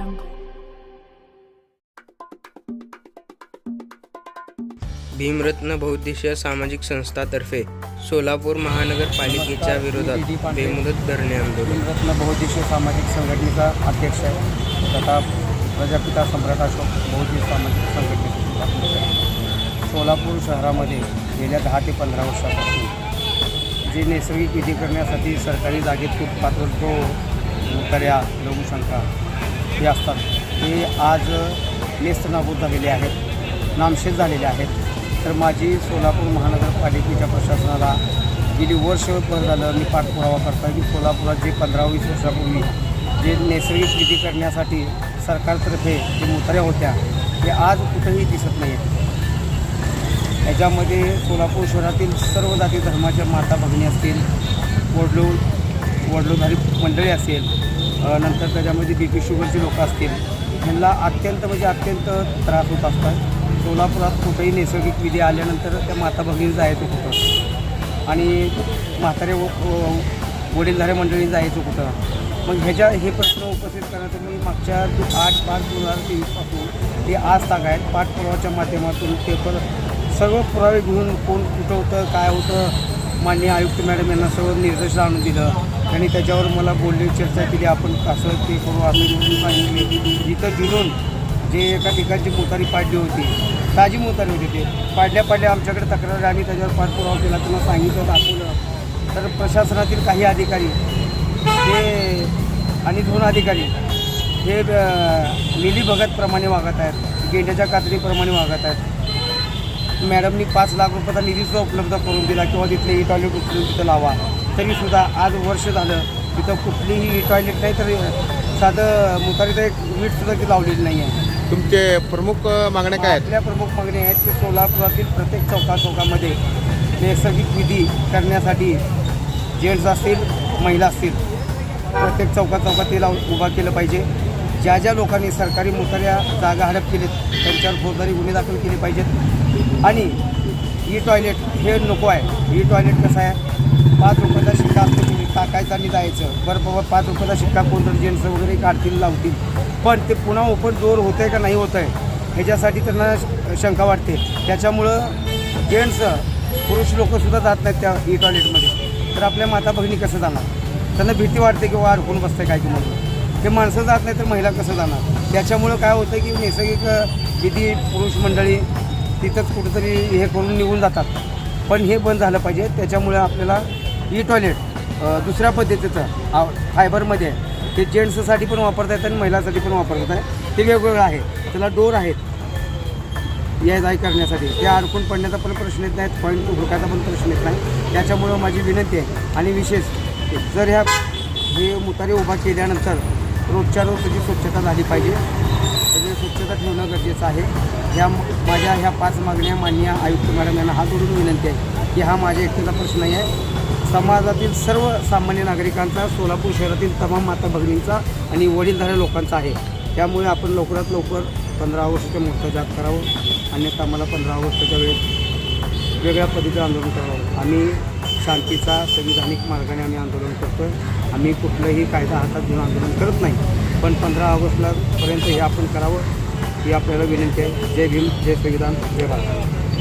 jungle. Bhimratna बौद्धिशीय सामाजिक संस्थातर्फे सोलापूर महानगरपालिकेच्या विरोधात बेमुदत धरणे आंदोलन. भीमरत्न बहुद्देशीय सामाजिक संघटनेचा अध्यक्ष आहे. तथा प्रजापिता सम्राट अशोक बहुद्देशीय सामाजिक संघटनेचे अध्यक्ष आहे सोलापूर शहरामध्ये गेल्या दहा ते पंधरा वर्षापासून जे नैसर्गिक विधी करण्यासाठी सरकारी जागेत खूप पात्र तो कर्या लघुशंका हे असतात. हे आज नेस्तनाबूत झालेले आहेत. नामशेष झालेले आहेत. तर माझी सोलापूर महानगरपालिकेच्या प्रशासनाला गेली वर्षभर झालं मी पाठपुरावा करता की सोलापुरात जे पंधरा वीस वर्षापूर्वी जे नैसर्गिक विधी करण्यासाठी सरकारतर्फे जे मुताऱ्या होत्या ते आज कुठंही दिसत नाही आहेत याच्यामध्ये सोलापूर शहरातील सर्व जाती धर्माच्या माता भगिनी असतील वडलो वडलोधारी मंडळी असेल नंतर त्याच्यामध्ये बी पी शुगरची लोकं असतील ह्यांना अत्यंत म्हणजे अत्यंत त्रास होत असतात. सोलापुरात कुठेही नैसर्गिक विधी आल्यानंतर त्या माता भगिनी जायचं कुठं? आणि म्हातारे व- वडीलधारे मंडळी जायचं कुठं? मग ह्याच्या हे प्रश्न उपस्थित करण्याचं मी मागच्या आठ पाच दोन हजार तेवीसपासून ते आज ताग आहेत. पाठपुराव्याच्या माध्यमातून पेपर सर्व पुरावे घेऊन कोण कुठं होतं काय होतं माननीय आयुक्त मॅडम यांना सर्व निर्देश आणून दिलं. आणि त्याच्यावर मला बोलली चर्चा केली. आपण कसं ते करू असं म्हणून सांगितले. इथं दिलून जे एका ठिकाणची मोतारी पाडली होती. ताजी मोतारी होती ते. पाडल्या पाडल्या आमच्याकडे तक्रार आली, आम्ही त्याच्यावर पाठपुरावा केला. त्यांना सांगितलं दाखवलं. तर प्रशासनातील काही अधिकारी हे आणि दोन अधिकारी हे अ, मिलीभगतप्रमाणे वागत आहेत. गेंड्याच्या कातडीप्रमाणे वागत आहेत. मॅडमनी पाच लाख रुपयाचा निधीसुद्धा उपलब्ध करून दिला किंवा तिथले ई टॉयलेट उचलून तिथं लावा. तरीसुद्धा आज वर्ष झालं तिथं कुठलीही ई टॉयलेट नाही तर साधं मुतारीचं एक वीटसुद्धा ती लावलेली नाही आहे तुमचे प्रमुख मागण्या काय आहेत? आपल्या प्रमुख मागण्या आहेत की सोलापुरातील प्रत्येक चौका चौकामध्ये नैसर्गिक विधी करण्यासाठी जेंट्स असतील महिला असतील प्रत्येक चौका चौकात ते लावून उभा केलं पाहिजे. ज्या ज्या लोकांनी सरकारी मोताऱ्या जागा हडप केलेत त्यांच्यावर फौजदारी गुन्हे दाखल केले पाहिजेत. आणि ई टॉयलेट हे नको आहे. ई टॉयलेट कसं आहे? पाच रुपयाचा शिक्का असतो तुम्ही टाकायचा आणि जायचं. बरं बाबा पाच रुपयाचा शिक्का कोणतं जेंट्स वगैरे काढतील लावतील. पण ते पुन्हा ओपन डोअर होतं आहे का नाही होतं आहे ह्याच्यासाठी त्यांना श- शंका वाटते. त्याच्यामुळं जेंट्स पुरुष लोकंसुद्धा जात नाहीत त्या ई टॉयलेटमध्ये. तर आपल्या माता भगिनी कसं जाणार? त्यांना भीती वाटते की वा अडकून बसतं काय की म्हणून ते माणसं जात नाही तर महिला कसं जाणार? त्याच्यामुळं काय होतं की नैसर्गिक विधी पुरुष मंडळी तिथंच कुठंतरी हे करून निघून जातात. पण हे बंद झालं पाहिजे. त्याच्यामुळे आपल्याला ई टॉयलेट दुसऱ्या पद्धतीचं आ- फायबरमध्ये आहे. ते जेंट्ससाठी पण वापरता येतं आणि महिलांसाठी पण वापरता येतं. ते वेगवेगळं आहे. त्याला डोर आहेत. या जाय करण्यासाठी. ते अडकून पडण्याचा पण प्रश्न येत नाही पॉईंट हुडकायचा पण प्रश्न येत नाही. त्याच्यामुळं माझी विनंती आहे. आणि विशेष जर ह्या हे मुतारे उभा केल्यानंतर रोजच्या रोज त्याची स्वच्छता झाली पाहिजे. त्याची स्वच्छता ठेवणं गरजेचं आहे. ह्या माझ्या ह्या पाच मागण्या मान्य आयुक्त मॅडम यांना हात जोडून विनंती आहे की हा माझ्या एकट्याचा प्रश्न नाही आहे. समाजातील सर्व सामान्य नागरिकांचा सोलापूर शहरातील तमाम माता भगिनींचा आणि वडीलधाऱ्या लोकांचा आहे. त्यामुळे आपण लवकरात लवकर पंधरा ऑगस्टच्या मोठं जात करावं. अन्यथा आम्हाला पंधरा ऑगस्टच्या वेळेस वेगळ्या पद्धतीचं आंदोलन करावं. आम्ही शांतीचा संविधानिक मार्गाने आम्ही आंदोलन करतो आहे आम्ही कुठलंही कायदा हातात घेऊन आंदोलन करत नाही. पण पंधरा ऑगस्टला पर्यंत हे आपण करावं ही आपल्याला विनंती आहे. जय भीम जय संविधान जय भारत.